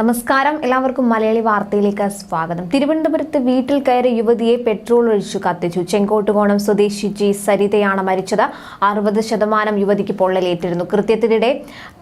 നമസ്കാരം. എല്ലാവർക്കും മലയാളി വാർത്തയിലേക്ക് സ്വാഗതം. തിരുവനന്തപുരത്ത് വീട്ടിൽ കയറി യുവതിയെ പെട്രോൾ ഒഴിച്ചു കത്തിച്ചു. ചെങ്കോട്ടുകോണം സ്വദേശി ജി സരിതയാണ് മരിച്ചത്. അറുപത് ശതമാനം യുവതിക്ക് പൊള്ളലേറ്റിരുന്നു. കൃത്യത്തിനിടെ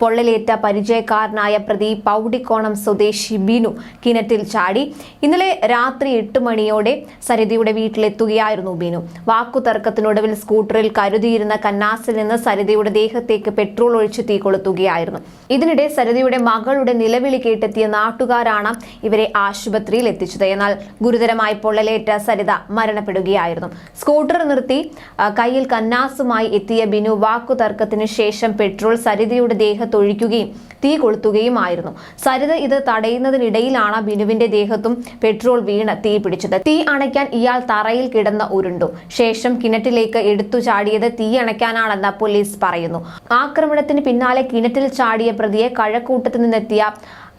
പൊള്ളലേറ്റ പരിചയക്കാരനായ പ്രതി പൗടിക്കോണം സ്വദേശി ബിനു കിണറ്റിൽ ചാടി. ഇന്നലെ രാത്രി എട്ട് മണിയോടെ സരിതയുടെ വീട്ടിലെത്തുകയായിരുന്നു ബിനു. വാക്കുതർക്കത്തിനൊടുവിൽ സ്കൂട്ടറിൽ കരുതിയിരുന്ന കന്നാസിൽ നിന്ന് സരിതയുടെ ദേഹത്തേക്ക് പെട്രോൾ ഒഴിച്ച് തീ കൊളുത്തുകയായിരുന്നു. ഇതിനിടെ സരിതയുടെ മകളുടെ നിലവിളി കേട്ടെത്തിയ നാട്ടുകാരാണ് ഇവരെ ആശുപത്രിയിൽ എത്തിച്ചത്. എന്നാൽ ഗുരുതരമായി പൊള്ളലേറ്റ സരിത മരണപ്പെടുകയായിരുന്നു. സ്കൂട്ടർ നിർത്തി കയ്യിൽ കന്നാസുമായി എത്തിയ ബിനു വാക്കുതർക്കത്തിന് ശേഷം പെട്രോൾ സരിതയുടെ ദേഹത്തൊഴിക്കുകയും തീ കൊളുത്തുകയുമായിരുന്നു. സരിത ഇത് തടയുന്നതിനിടയിലാണ് ബിനുവിന്റെ ദേഹത്തും പെട്രോൾ വീണ് തീ പിടിച്ചത്. തീ അണയ്ക്കാൻ ഇയാൾ തറയിൽ കിടന്ന ഉരുണ്ടു. ശേഷം കിണറ്റിലേക്ക് എടുത്തു ചാടിയത് തീ അണയ്ക്കാനാണെന്ന് പോലീസ് പറയുന്നു. ആക്രമണത്തിന് പിന്നാലെ കിണറ്റിൽ ചാടിയ പ്രതിയെ കഴക്കൂട്ടത്തു നിന്നെത്തിയ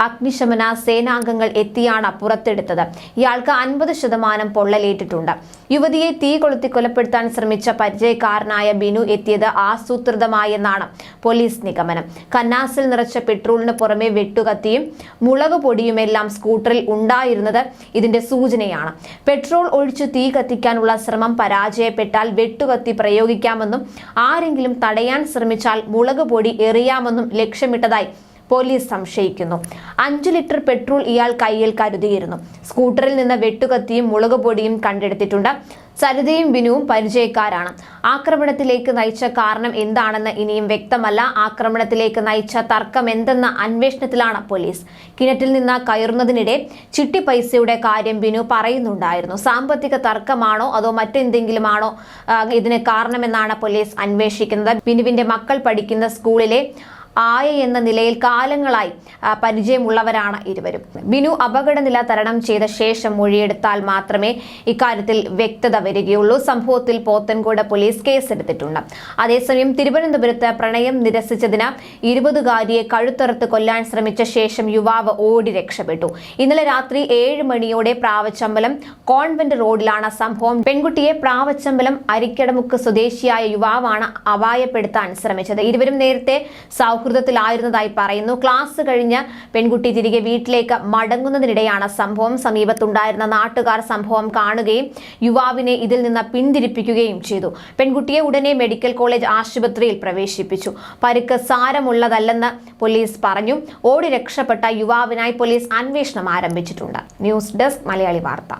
അഗ്നിശമന സേനാംഗങ്ങൾ എത്തിയാണ് പുറത്തെടുത്തത്. ഇയാൾക്ക് അൻപത് ശതമാനം പൊള്ളലേറ്റിട്ടുണ്ട്. യുവതിയെ തീ കൊളുത്തി കൊലപ്പെടുത്താൻ ശ്രമിച്ച പരിചയക്കാരനായ ബിനു എത്തിയത് ആസൂത്രിതമായെന്നാണ് പോലീസ് നിഗമനം. കന്നാസിൽ നിറച്ച പെട്രോളിന് പുറമെ വെട്ടുകത്തിയും മുളക് പൊടിയുമെല്ലാം സ്കൂട്ടറിൽ ഉണ്ടായിരുന്നത് ഇതിന്റെ സൂചനയാണ്. പെട്രോൾ ഒഴിച്ച് തീ കത്തിക്കാനുള്ള ശ്രമം പരാജയപ്പെട്ടാൽ വെട്ടുകത്തി പ്രയോഗിക്കാമെന്നും ആരെങ്കിലും തടയാൻ ശ്രമിച്ചാൽ മുളക് പൊടി എറിയാമെന്നും ലക്ഷ്യമിട്ടതായി പോലീസ് സംശയിക്കുന്നു. അഞ്ചു ലിറ്റർ പെട്രോൾ ഇയാൾ കയ്യിൽ കരുതിയിരുന്നു. സ്കൂട്ടറിൽ നിന്ന് വെട്ടുകത്തിയും മുളക് പൊടിയും കണ്ടെടുത്തിട്ടുണ്ട്. സരിതയും ബിനുവും പരിചയക്കാരാണ്. ആക്രമണത്തിലേക്ക് നയിച്ച കാരണം എന്താണെന്ന് ഇനിയും വ്യക്തമല്ല. ആക്രമണത്തിലേക്ക് നയിച്ച തർക്കം എന്തെന്ന അന്വേഷണത്തിലാണ് പോലീസ്. കിണറ്റിൽ നിന്ന് കയറുന്നതിനിടെ ചിട്ടി പൈസയുടെ കാര്യം ബിനു പറയുന്നുണ്ടായിരുന്നു. സാമ്പത്തിക തർക്കമാണോ അതോ മറ്റെന്തെങ്കിലുമാണോ ഇതിന് കാരണമെന്നാണ് പോലീസ് അന്വേഷിക്കുന്നത്. ബിനുവിന്റെ മക്കൾ പഠിക്കുന്ന സ്കൂളിലെ ആയ എന്ന നിലയിൽ കാലങ്ങളായി പരിചയമുള്ളവരാണ് ഇരുവരും. ബിനു അപകടനില തരണം ചെയ്ത ശേഷം മൊഴിയെടുത്താൽ മാത്രമേ ഇക്കാര്യത്തിൽ വ്യക്തത വരികയുള്ളൂ. സംഭവത്തിൽ പോത്തൻകോട് പോലീസ് കേസെടുത്തിട്ടുണ്ട്. അതേസമയം തിരുവനന്തപുരത്ത് പ്രണയം നിരസിച്ചതിന് ഇരുപതുകാരിയെ കഴുത്തറുത്ത് കൊല്ലാൻ ശ്രമിച്ച ശേഷം യുവാവ് ഓടി രക്ഷപ്പെട്ടു. ഇന്നലെ രാത്രി ഏഴ് മണിയോടെ പ്രാവച്ചമ്പലം കോൺവെന്റ് റോഡിലാണ് സംഭവം. പെൺകുട്ടിയെ പ്രാവച്ചമ്പലം അരിക്കടമുക്ക് സ്വദേശിയായ യുവാവാണ് അപായപ്പെടുത്താൻ ശ്രമിച്ചത്. ഇരുവരും നേരത്തെ സൗഹൃദത്തിലായിരുന്നതായി പറയുന്നു. ക്ലാസ് കഴിഞ്ഞ് പെൺകുട്ടി തിരികെ വീട്ടിലേക്ക് മടങ്ങുന്നതിനിടെയാണ് സംഭവം. സമീപത്തുണ്ടായിരുന്ന നാട്ടുകാർ സംഭവം കാണുകയും യുവാവിനെ ഇതിൽ നിന്ന് പിന്തിരിപ്പിക്കുകയും ചെയ്തു. പെൺകുട്ടിയെ ഉടനെ മെഡിക്കൽ കോളേജ് ആശുപത്രിയിൽ പ്രവേശിപ്പിച്ചു. പരിക്ക് സാരമുള്ളതല്ലെന്ന് പോലീസ് പറഞ്ഞു. ഓടി രക്ഷപ്പെട്ട യുവാവിനായി പോലീസ് അന്വേഷണം ആരംഭിച്ചിട്ടുണ്ട്. ന്യൂസ് ഡെസ്ക് മലയാളി വാർത്ത.